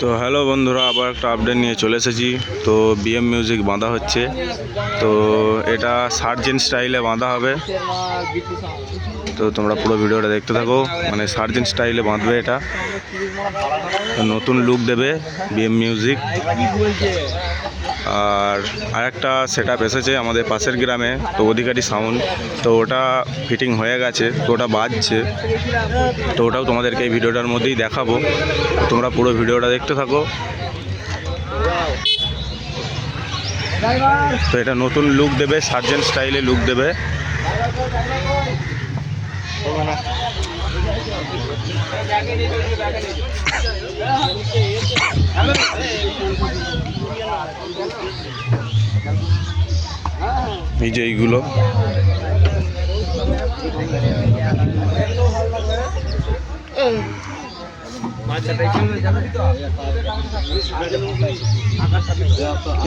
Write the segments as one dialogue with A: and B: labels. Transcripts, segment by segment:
A: তো হ্যালো বন্ধুরা, আবার একটা আপডেট নিয়ে চলে এসেছি। তো বিএম মিউজিক বাঁধা হচ্ছে। তো এটা সার্জেন স্টাইলে বাঁধা হবে। তো তোমরা পুরো ভিডিওটা দেখতে থাকো। মানে সার্জেন স্টাইলে বাঁধবে এটা। নতুন লুক দেবে বিএম মিউজিক আর আরেকটা সেট আপ এসেছে আমাদের পাশের গ্রামে, তো অধিকারী সাউন্ড, তো ওটা ফিটিং হয়ে গেছে, তো ওটা বাজছে। তো ওটাও তোমাদেরকে এই ভিডিওটার মধ্যেই দেখাবো। তোমরা পুরো ভিডিওটা দেখতে থাকো। তো এটা নতুন লুক দেবে সার্জেন্ট স্টাইলে লুক দেবে। এই যে এইগুলো।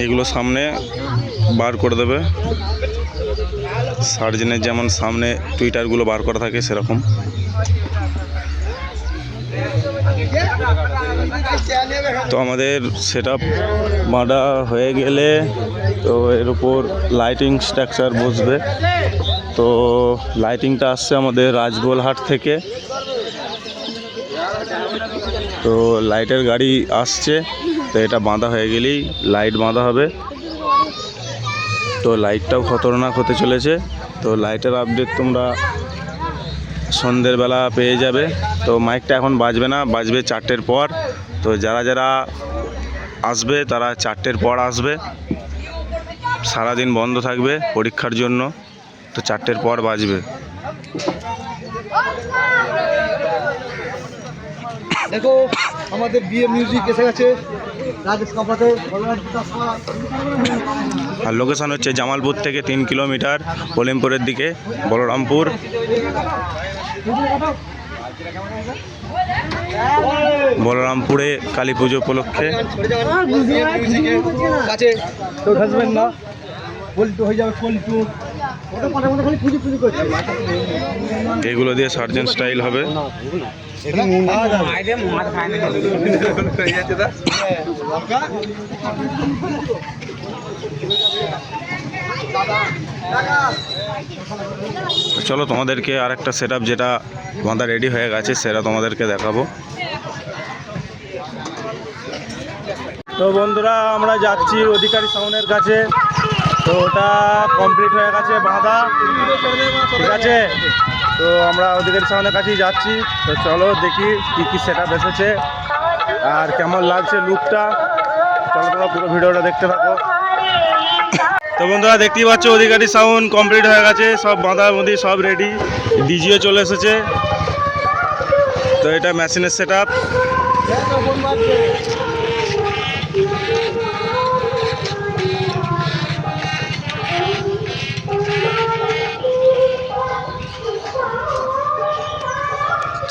A: এগুলো সামনে বার করে দেবে। সার্জেনের যেমন সামনে টুইটারগুলো বার করা থাকে সেরকম। তো আমাদের সেট আপ বাঁধা হয়ে গেলে তো এর উপর লাইটিং স্ট্রাকচার বসবে। তো লাইটিংটা আসছে আমাদের রাজবোলহাট থেকে। তো লাইটের গাড়ি আসছে, তো এটা বাঁধা হয়ে গেলেই লাইট বাঁধা হবে। তো লাইটটাও খতরনাক হতে চলেছে। তো লাইটের আপডেট তোমরা সন্ধ্যের বেলা পেয়ে যাবে। তো মাইকটা এখন বাজবে না, বাজবে চারটের পর। তো যারা যারা আসবে, তারা চারটের পর আসবে। সারাদিন বন্ধ থাকবে পরীক্ষার জন্য, তো চারটের পর বাজবে।
B: দেখো, আমাদের বিয়ে মিউজিক এসে গেছে।
A: আর লোকেশন হচ্ছে জামালপুর থেকে তিন কিলোমিটার কলিমপুরের দিকে বলরামপুর। বলরামপুরে কালী পুজো উপলক্ষে। এগুলো দিয়ে সার্জেন স্টাইল হবে। চলো তোমাদেরকে আর একটা সেট যেটা বাঁধা রেডি হয়ে গেছে সেটা তোমাদেরকে দেখাবো। তো বন্ধুরা আমরা যাচ্ছি অধিকারী সাউনের কাছে। তো ওটা কমপ্লিট হয়ে গেছে বাঁধা। ঠিক আছে? তো আমরা অধিকারী সাউনের কাছেই যাচ্ছি। তো চলো দেখি কী কী সেট আপ এসেছে। আর কেমন লাগছে লুকটা চলো তোমরা পুরো ভিডিওটা দেখতে থাকো। তো বন্ধুরা, দেখতেই পাচ্ছ, অধিকারী সাউন্ড কমপ্লিট হয়ে গেছে। সব বাঁধা মধ্যে সব রেডি ডিজিও চলে এসেছে। তো এটা মেশিনের সেট আপ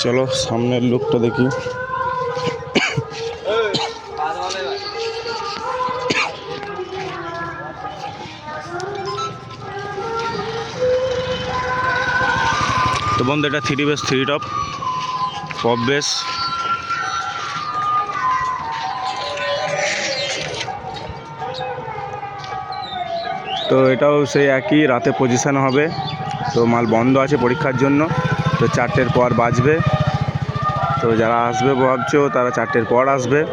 A: চলো, সামনের লুকটা দেখি। তো বন্ধু, এটা three base three top pop base তো এটাও সেই একই, রাতে পজিশন হবে। তো মাল বন্ধ আছে পরীক্ষার জন্য। তো চারটের পর বাজবে। তো যারা আসবে ভাবছ, তারা চারটের পর আসবে।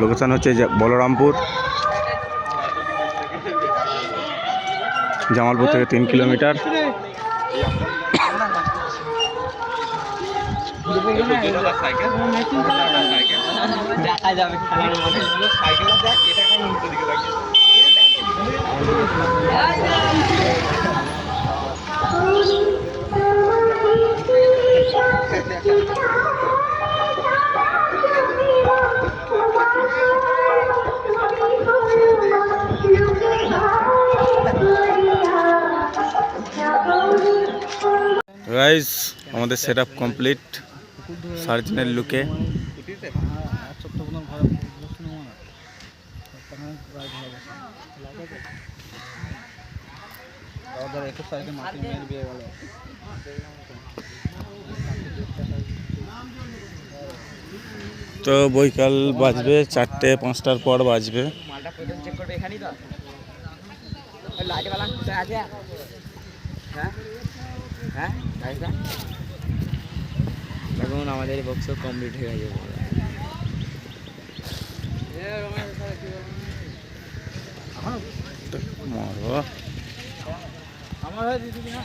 A: লোকেশান হচ্ছে বলরামপুর। জামালপুর থেকে তিন কিলোমিটার। গাইস আমাদের সেট আপ কমপ্লিট সার্জনের লুকে তো বৈকাল বাজবে চারটে পাঁচটার পর বাজবে।
C: হ্যাঁ? হ্যাঁ? গাড়িটা দেখুন আমাদের বক্স কমপ্লিট হয়ে গেছে আমার হয়ে দিদি না